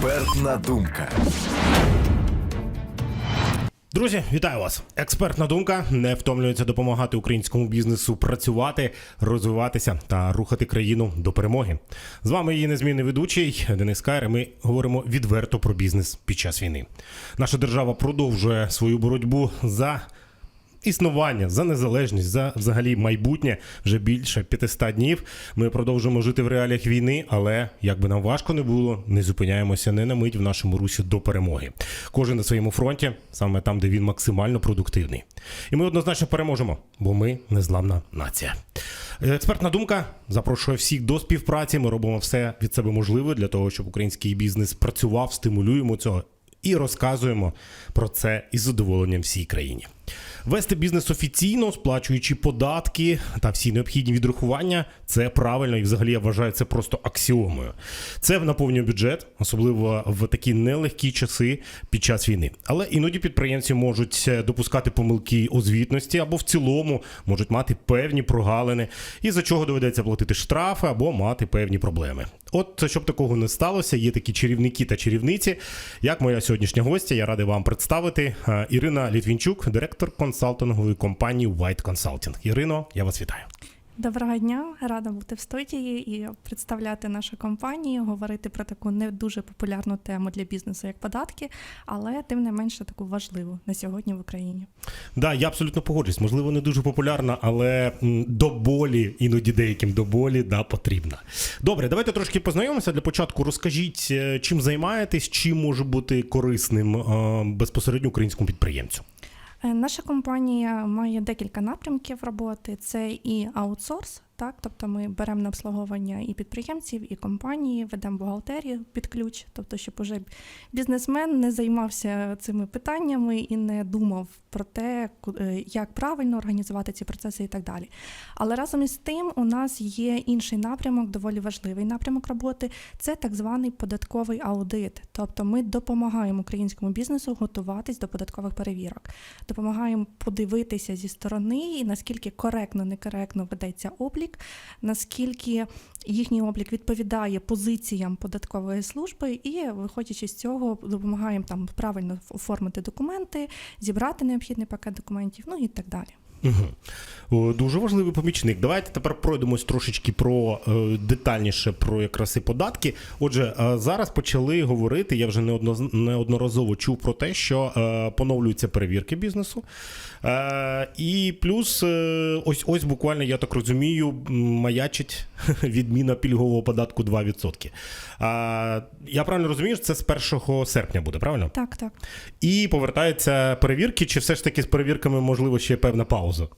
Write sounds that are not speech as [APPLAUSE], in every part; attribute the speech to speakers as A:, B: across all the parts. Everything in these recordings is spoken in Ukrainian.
A: Експертна думка.
B: Друзі, вітаю вас! Експертна думка не втомлюється допомагати українському бізнесу працювати, розвиватися та рухати країну до перемоги. З вами її незмінний ведучий Денис Кайр. Ми говоримо відверто про бізнес під час війни. Наша держава продовжує свою боротьбу за. Існування за незалежність, за взагалі майбутнє вже більше 500 днів. Ми продовжуємо жити в реаліях війни, але як би нам важко не було, не зупиняємося не на мить в нашому русі до перемоги. Кожен на своєму фронті, саме там, де він максимально продуктивний. І ми однозначно переможемо, бо ми незламна нація. Експертна думка запрошує всіх до співпраці. Ми робимо все від себе можливе для того, щоб український бізнес працював, стимулюємо цього і розказуємо про це із задоволенням всій країні. Вести бізнес офіційно, сплачуючи податки та всі необхідні відрахування, це правильно і взагалі я вважаю це просто аксіомою. Це наповнює бюджет, особливо в такі нелегкі часи під час війни. Але іноді підприємці можуть е, допускати помилки у звітності або в цілому можуть мати певні прогалини, із за чого доведеться платити штрафи або мати певні проблеми. От щоб такого не сталося, є такі чарівники та чарівниці. Як моя сьогоднішня гостя, я радий вам представити е, Ірина Літвінчук, директор консалтингової компанії White Consulting. Ірино, я вас вітаю.
C: Доброго дня, рада бути в студії і представляти нашу компанію, говорити про таку не дуже популярну тему для бізнесу, як податки, але тим не менше таку важливу на сьогодні в Україні.
B: Да, я абсолютно погоджуюсь. Можливо, не дуже популярна, але до болі, іноді деяким до болі, да, потрібна. Добре, давайте трошки познайомимося. Для початку розкажіть, е, чим займаєтесь, чим може бути корисним е, безпосередньо українському підприємцю.
C: Е, Наша компанія має декілька напрямків роботи: це і аутсорс. Так, тобто ми беремо на обслуговування і підприємців, і компанії, ведемо бухгалтерію під ключ, тобто, щоб уже бізнесмен не займався цими питаннями і не думав про те, е, як правильно організувати ці процеси і так далі. Але разом із тим, у нас є інший напрямок, доволі важливий напрямок роботи. Це так званий податковий аудит. Тобто ми допомагаємо українському бізнесу готуватись до податкових перевірок, допомагаємо подивитися зі сторони, наскільки коректно, некоректно ведеться облік, наскільки їхній облік відповідає позиціям податкової служби, і виходячи з цього, допомагаємо там правильно оформити документи, зібрати необхідний пакет документів, ну і так далі.
B: Угу. Дуже важливий помічник. Давайте тепер пройдемось трошечки про е, детальніше про якраз і податки. Отже, е, зараз почали говорити. Я вже неодноразово чув про те, що е, поновлюються перевірки бізнесу. І плюс, ось ось буквально, я так розумію, маячить [LAUGHS] відміна пільгового податку 2%. Е, я правильно розумію, що це з 1 серпня буде, правильно?
C: Так, так.
B: І повертаються перевірки, чи все ж таки з перевірками можливо ще певна пауза?
C: Hause.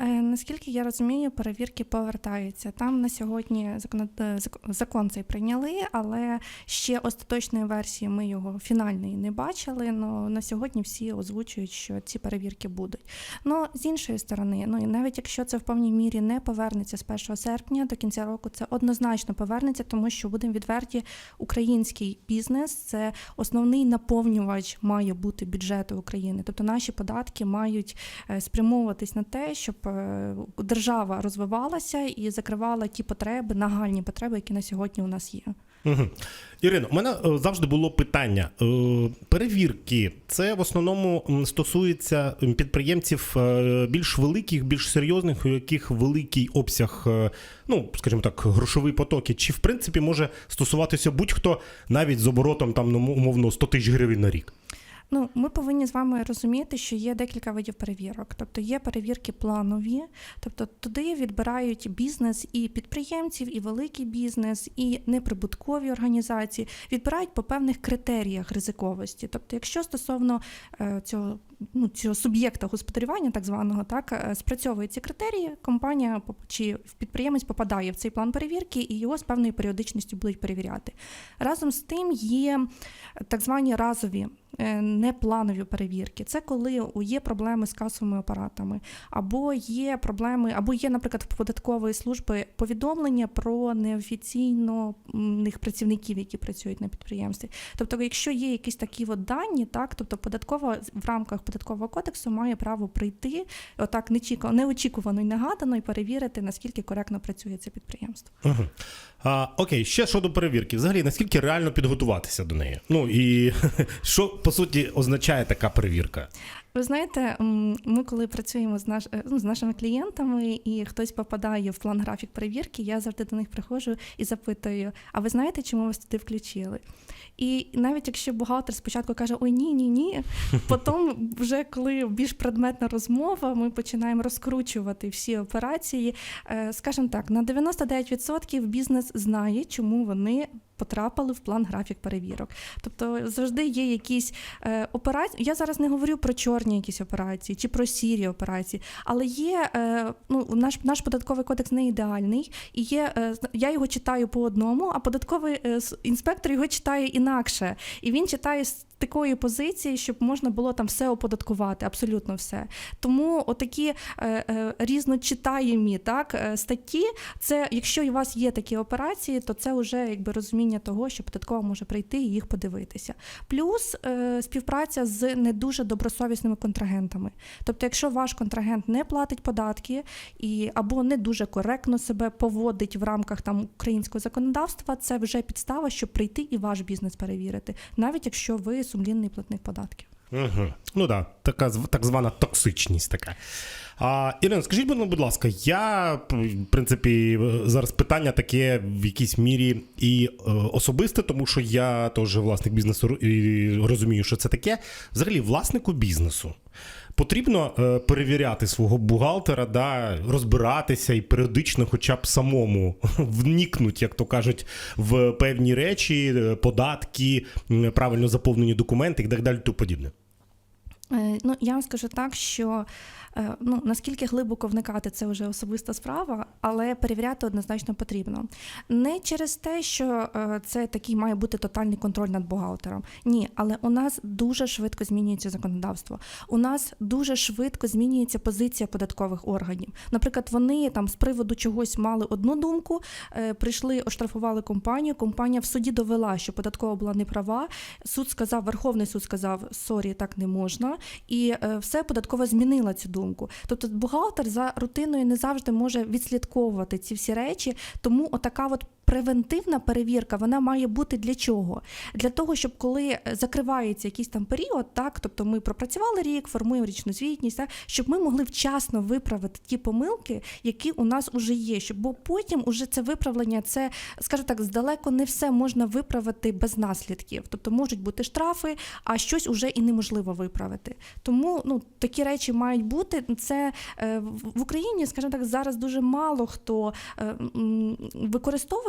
C: Наскільки я розумію, перевірки повертаються. Там на сьогодні закон, е, закон цей прийняли, але ще остаточної версії ми його фінальної не бачили. Но на сьогодні всі озвучують, що ці перевірки будуть. Ну з іншої сторони, ну і навіть якщо це в повній мірі не повернеться з 1 серпня до кінця року, це однозначно повернеться, тому що будемо відверті, український бізнес це основний наповнювач має бути бюджету України. Тобто наші податки мають е, спрямовуватись на те, щоб е, держава розвивалася і закривала ті потреби, нагальні потреби, які на сьогодні у нас є.
B: Угу. Ірино, у мене е, завжди було питання. Е, Перевірки це в основному стосується підприємців більш великих, більш серйозних, у яких великий обсяг, ну скажімо так, грошові потоки. Чи в принципі може стосуватися будь-хто навіть з оборотом там ну, умовно 100 тисяч гривень на рік?
C: Ну, ми повинні з вами розуміти, що є декілька видів перевірок. Тобто є перевірки планові, тобто туди відбирають бізнес і підприємців, і великий бізнес, і неприбуткові організації, відбирають по певних критеріях ризиковості. Тобто, якщо стосовно е, цього. Ну, цього суб'єкта господарювання, так званого, так е, спрацьовують ці критерії, компанія чи підприємець попадає в цей план перевірки, і його з певною періодичністю будуть перевіряти. Разом з тим є так звані разові е, непланові перевірки. Це коли є проблеми з касовими апаратами, або є проблеми, або є, наприклад, в податкової служби повідомлення про неофіційних працівників, які працюють на підприємстві. Тобто, якщо є якісь такі от дані, так тобто податкова в рамках податкового кодексу має право прийти, отак неочікувано і негадано, і перевірити, наскільки коректно працює це підприємство.
B: Угу. А, окей, ще щодо перевірки. Взагалі, наскільки реально підготуватися до неї? Ну і [LAUGHS] що по суті означає така перевірка?
C: Ви знаєте, ми коли працюємо з, наш, е, ну, з нашими клієнтами, і хтось попадає в план графік перевірки, я завжди до них приходжу і запитую: а ви знаєте, чому вас туди включили? І навіть якщо бухгалтер спочатку каже Ой, ні, ні, ні, [LAUGHS] потім, вже коли більш предметна розмова, ми починаємо розкручувати всі операції. Е, Скажімо так, на 99% бізнес знає, чому вони потрапили в план графік перевірок. Тобто завжди є якісь е, операції. Я зараз не говорю про чорні якісь операції чи про сірі операції, але є е, ну, наш, наш податковий кодекс не ідеальний, і є е, я його читаю по одному, а податковий е, інспектор його читає інакше. І він читає такої позиції, щоб можна було там все оподаткувати, абсолютно все. Тому отакі е, е, різночитаємі так, е, статті, це якщо у вас є такі операції, то це вже якби розуміння того, що податкова може прийти і їх подивитися. Плюс е, співпраця з не дуже добросовісними контрагентами. Тобто, якщо ваш контрагент не платить податки і або не дуже коректно себе поводить в рамках там українського законодавства, це вже підстава, щоб прийти і ваш бізнес перевірити, навіть якщо ви сумлінний платник податків.
B: Угу. Ну да, така так звана токсичність така. А, Ірина, скажіть, ну будь ласка, я, в принципі, зараз питання таке в якійсь мірі і е, особисте, тому що я теж власник бізнесу і розумію, що це таке. Взагалі, власнику бізнесу. Потрібно е, перевіряти свого бухгалтера, да, розбиратися і періодично, хоча б самому [LAUGHS] вникнуть, як то кажуть, в певні речі, е, податки, правильно заповнені документи і так далі, тому подібне.
C: Е, Ну, я вам скажу так, що е, ну, наскільки глибоко вникати, це вже особиста справа, але перевіряти однозначно потрібно. Не через те, що е, це такий має бути тотальний контроль над бухгалтером. Ні, але у нас дуже швидко змінюється законодавство. У нас дуже швидко змінюється позиція податкових органів. Наприклад, вони там з приводу чогось мали одну думку, прийшли, оштрафували компанію. Компанія в суді довела, що податкова була неправа. Суд сказав, Верховний суд сказав, сорі, так не можна, і е, все податкова змінила цю думку. Тобто, бухгалтер за рутиною не завжди може відслідковувати ці всі речі, тому отака от. Превентивна перевірка вона має бути для чого? Для того, щоб коли е, закривається якийсь там період, так тобто ми пропрацювали рік, формуємо річну звітність, так щоб ми могли вчасно виправити ті помилки, які у нас вже є. Щоб бо потім уже це виправлення, це скажу так, здалеко не все можна виправити без наслідків. Тобто можуть бути штрафи, а щось уже і неможливо виправити. Тому ну такі речі мають бути. Це е, в Україні, скажімо так, зараз дуже мало хто е,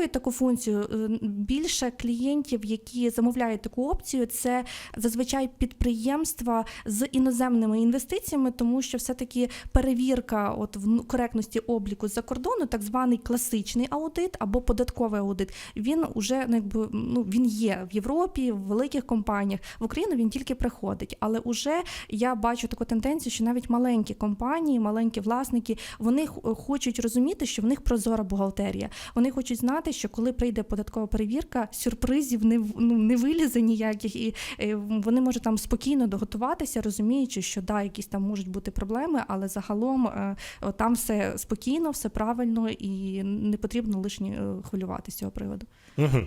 C: м, таку функцію. Е, Більше клієнтів, які замовляють таку опцію, це зазвичай підприємства з іноземними інвестиціями, тому що все-таки перевірка от в коректності обліку з-за кордону, так званий класичний аудит або податковий аудит, він уже ну, якби ну він є в Європі, в великих компаніях. В Україну він тільки приходить. Але уже я бачу таку тенденцію, що навіть маленькі компанії, маленькі власники, вони хочуть розуміти, що в них прозора бухгалтерія. Вони хочуть знати, що коли прийде податкова перевірка, сюрпризів не ну, не вилізе ніяких, і е, вони можуть там спокійно доготуватися, розуміючи, що да, якісь там можуть бути проблеми, але загалом е, там все спокійно, все правильно і не потрібно лишні е, хвилюватися з цього приводу.
B: Угу.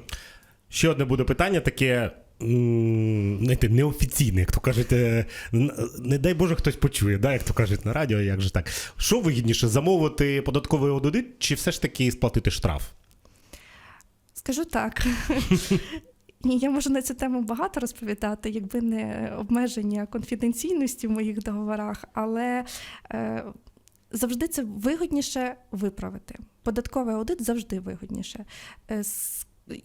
B: Ще одне буде питання таке. Знаєте, неофіційне, як то кажуть, не дай Боже, хтось почує, да, як то кажуть на радіо, як же так. Що вигідніше, замовити податковий аудит чи все ж таки сплатити штраф?
C: Скажу так. Я можу на цю тему багато розповідати, якби не обмеження конфіденційності в моїх договорах, але е, завжди це вигідніше виправити. Податковий аудит завжди вигідніше. Е,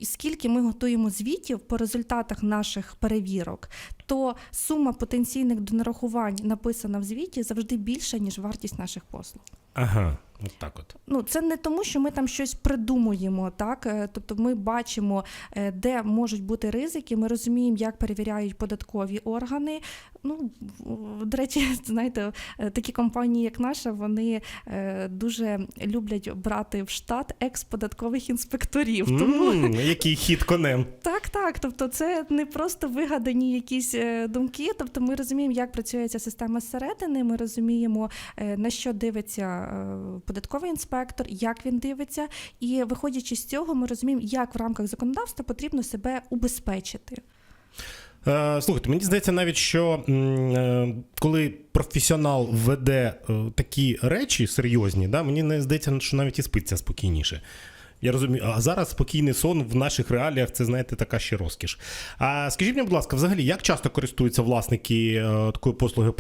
C: Скільки ми готуємо звітів по результатах наших перевірок, то сума потенційних донарахувань написана в звіті завжди більша, ніж вартість наших послуг.
B: Ага, От так от.
C: Ну, це не тому, що ми там щось придумуємо, так? Е, Тобто ми бачимо, е, де можуть бути ризики, ми розуміємо, як перевіряють податкові органи. Ну, до речі, [LAUGHS] знаєте, е, такі компанії, як наша, вони дуже люблять брати в штат екс-податкових інспекторів. Тому
B: М, який хід конем. [LAUGHS]
C: так, так. Тобто, це не просто вигадані якісь думки. Тобто, ми розуміємо, як працює ця система зсередини. Ми розуміємо, на що дивиться податковий інспектор, як він дивиться, і виходячи з цього, ми розуміємо, як в рамках законодавства потрібно себе убезпечити.
B: Е, Слухайте, мені здається навіть, що е, коли професіонал веде е, такі речі серйозні, да, мені не здається, що навіть і спиться спокійніше. Я розумію, а зараз спокійний сон в наших реаліях це, знаєте, така ще розкіш. А скажіть мені, будь ласка, взагалі, як часто користуються власники е, такої послуги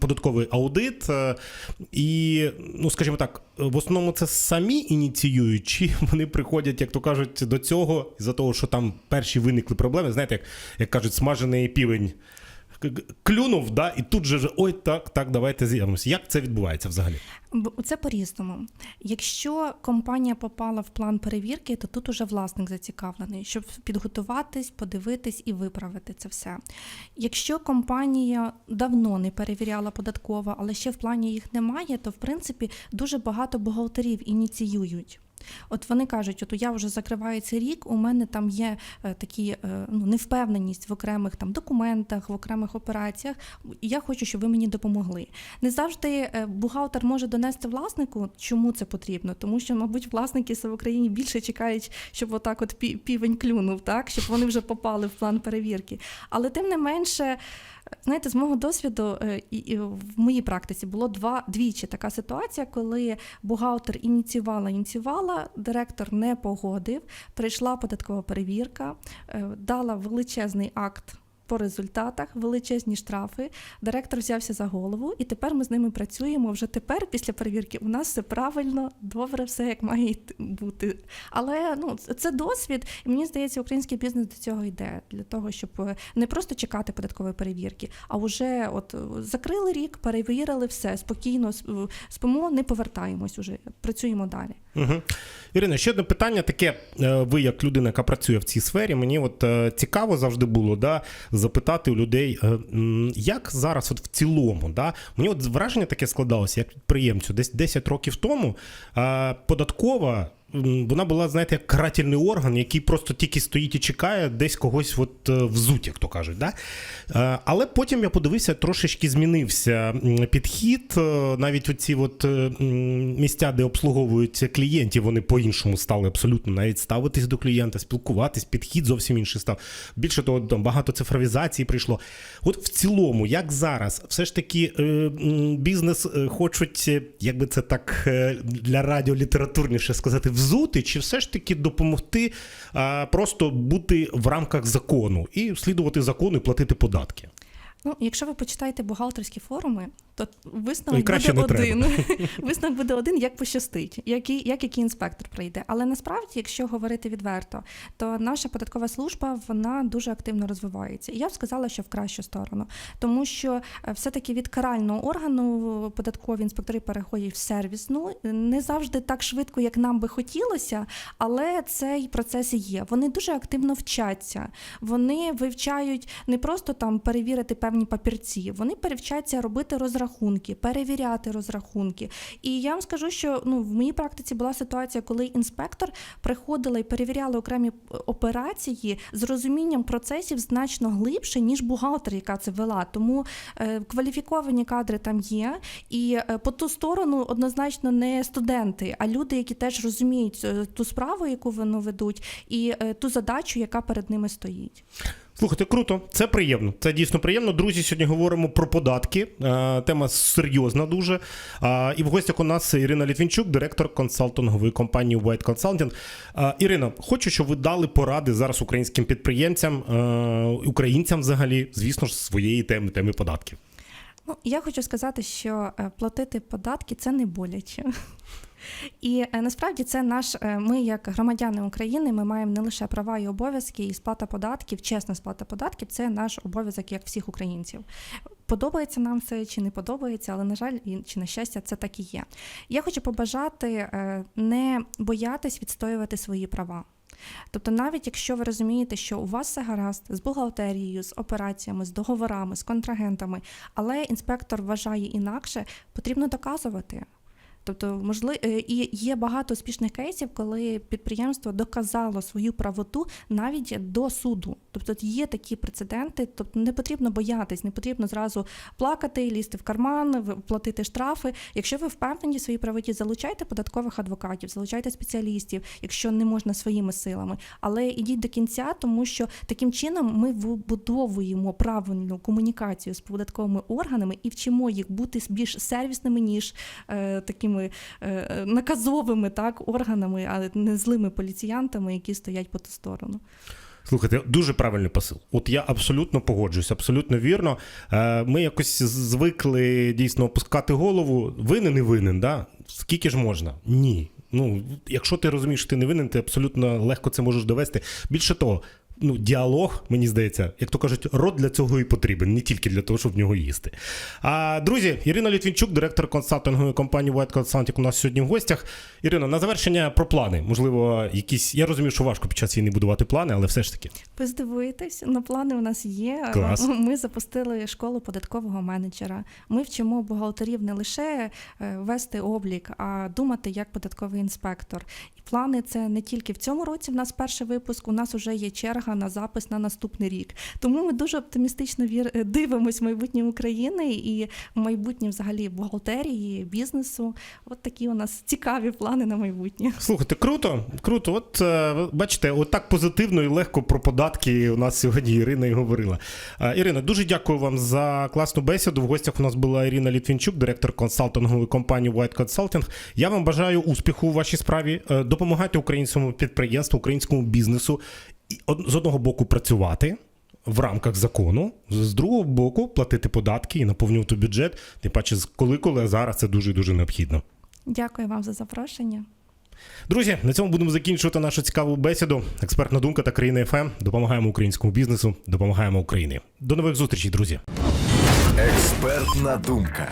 B: податковий аудит? Е, І, ну, скажімо так, в основному це самі ініціюють, чи [LAUGHS] вони приходять, як то кажуть, до цього за того, що там перші виникли проблеми, знаєте, як, як кажуть, смажений півень клюнув, да, і тут же ой, так, так, давайте з'явимося. Як це відбувається взагалі?
C: Це по-різному. Якщо компанія попала в план перевірки, то тут уже власник зацікавлений, щоб підготуватись, подивитись і виправити це все. Якщо компанія давно не перевіряла податково, але ще в плані їх немає, то в принципі дуже багато бухгалтерів ініціюють. От вони кажуть, от я вже закриваю цей рік, у мене там є е, такі е, ну, невпевненість в окремих там документах, в окремих операціях. і Я хочу, щоб ви мені допомогли. Не завжди е, бухгалтер може донести власнику, чому це потрібно, тому що, мабуть, власники в Україні більше чекають, щоб отак от півень клюнув, так щоб вони вже попали в план перевірки. Але тим не менше. Знаєте, з мого досвіду і в моїй практиці було два двічі така ситуація, коли бухгалтер ініціювала, ініціювала, директор не погодив, прийшла податкова перевірка, е, дала величезний акт. По результатах величезні штрафи. Директор взявся за голову, і тепер ми з ними працюємо. Вже тепер, після перевірки, у нас все правильно, добре, все як має бути. Але ну це- досвід, і мені здається, український бізнес до цього йде для того, щоб е, не просто чекати податкової перевірки, а вже от закрили рік, перевірили все спокійно, сп- спимо, не повертаємось уже, працюємо далі.
B: Угу. Ірина, ще одне питання таке. е, Ви, як людина, яка працює в цій сфері, мені от е, цікаво завжди було да, запитати у людей, е, як зараз, от в цілому, да, мені от враження таке складалося, як підприємцю, десь 10 років тому податкова. Вона була, знаєте, як карательний орган, який просто тільки стоїть і чекає десь когось от е, взуть, як то кажуть. Да? Е, Але потім я подивився, трошечки змінився підхід. е, Навіть оці от місця, де обслуговують клієнтів, вони по-іншому стали абсолютно навіть ставитись до клієнта, спілкуватись, підхід зовсім інший став. Більше того, там багато цифровізації прийшло. От в цілому, як зараз, все ж таки бізнес хочуть, е, як би це так для радіолітературніше сказати, взути, чи все ж таки допомогти а, просто бути в рамках закону і слідувати закону і платити податки.
C: Ну, якщо ви почитаєте бухгалтерські форуми, то висновок буде один. [LAUGHS] висновок буде один, як пощастить, який, як який інспектор прийде. Але насправді, якщо говорити відверто, то наша податкова служба вона дуже активно розвивається. І я б сказала, що в кращу сторону, тому що е, все-таки від карального органу податкові інспектори переходять в сервісну не завжди так швидко, як нам би хотілося, але цей процес є. Вони дуже активно вчаться. Вони вивчають не просто там перевірити певні папірці, вони перевчаться робити розрахунки, перевіряти розрахунки. І я вам скажу, що ну в моїй практиці була ситуація, коли інспектор приходила і перевіряла окремі е, операції з розумінням процесів значно глибше, ніж бухгалтер, яка це вела. Тому е, кваліфіковані кадри там є, і е, по ту сторону однозначно не студенти, а люди, які теж розуміють е, ту справу, яку вони ведуть, і е, ту задачу, яка перед ними стоїть.
B: Слухайте, круто, це приємно. Це дійсно приємно. Друзі, сьогодні говоримо про податки. Е, Тема серйозна дуже. І в гостях у нас Ірина Літвінчук, директор консалтингової компанії White Consulting. Ірина, хочу, щоб ви дали поради зараз українським підприємцям, е, українцям взагалі, звісно ж, своєї теми, теми податків.
C: Ну, я хочу сказати, що е, платити податки це не боляче. І е, насправді це наш. е, Ми, як громадяни України, ми маємо не лише права і обов'язки, і сплата податків, чесна сплата податків це наш обов'язок як всіх українців. подобається нам це чи не подобається, але на жаль, чи на щастя, це так і є. Я хочу побажати е, не боятись відстоювати свої права. Тобто, навіть якщо ви розумієте, що у вас все гаразд з бухгалтерією, з операціями, з договорами, з контрагентами, але інспектор вважає інакше, потрібно доказувати. Тобто, можливо, і є багато успішних кейсів, коли підприємство доказало свою правоту навіть до суду. Тобто є такі прецеденти, тобто не потрібно боятись, не потрібно зразу плакати, лізти в карман, платити штрафи. Якщо ви впевнені в своїй правоті, залучайте податкових адвокатів, залучайте спеціалістів, якщо не можна своїми силами. Але ідіть до кінця, тому що таким чином ми вбудовуємо правильну комунікацію з податковими органами і вчимо їх бути більш сервісними, ніж е, такими е, наказовими так органами, а не злими поліціянтами, які стоять по ту сторону.
B: Слухайте, дуже правильний посил. От я абсолютно погоджуюсь, абсолютно вірно. Е, Ми якось звикли дійсно опускати голову. Винен і винен, да? Скільки ж можна? Ні. Ну, якщо ти розумієш, що ти не винен, ти абсолютно легко це можеш довести. Більше того, ну, діалог, мені здається, як то кажуть, рот для цього і потрібен, не тільки для того, щоб в нього їсти. А, друзі, Ірина Літвінчук, директор консалтингової компанії White Consulting, у нас сьогодні в гостях. Ірино, на завершення про плани. Можливо, якісь. Я розумію, що важко під час війни будувати плани, але все ж таки.
C: Ви здивуєтесь, на плани у нас є.
B: Клас. [LAUGHS]
C: Ми запустили школу податкового менеджера. Ми вчимо бухгалтерів не лише е, вести облік, а думати як податковий інспектор. І плани це не тільки в цьому році. В нас перший випуск. У нас вже є черга на запис на наступний рік. Тому ми дуже оптимістично вір... е, дивимось в майбутнє України і в майбутнє взагалі бухгалтерії, бізнесу. От такі у нас цікаві плани на майбутнє.
B: Слухайте, круто, круто. От е, бачите, от так позитивно і легко про податки у нас сьогодні Ірина і говорила. Е, Ірина, дуже дякую вам за класну бесіду. В гостях у нас була Ірина Літвінчук, директор консалтингової компанії White Consulting. Я вам бажаю успіху у вашій справі. Допомагайте українському підприємству, українському бізнесу з одного боку працювати. В рамках закону, з другого боку, платити податки і наповнювати бюджет. Тим паче, з коли коли а зараз це дуже і дуже необхідно.
C: Дякую вам за запрошення.
B: Друзі, на цьому будемо закінчувати нашу цікаву бесіду. Експертна думка та країна ФМ. Допомагаємо українському бізнесу, допомагаємо Україні. До нових зустрічей, друзі.
A: Експертна думка.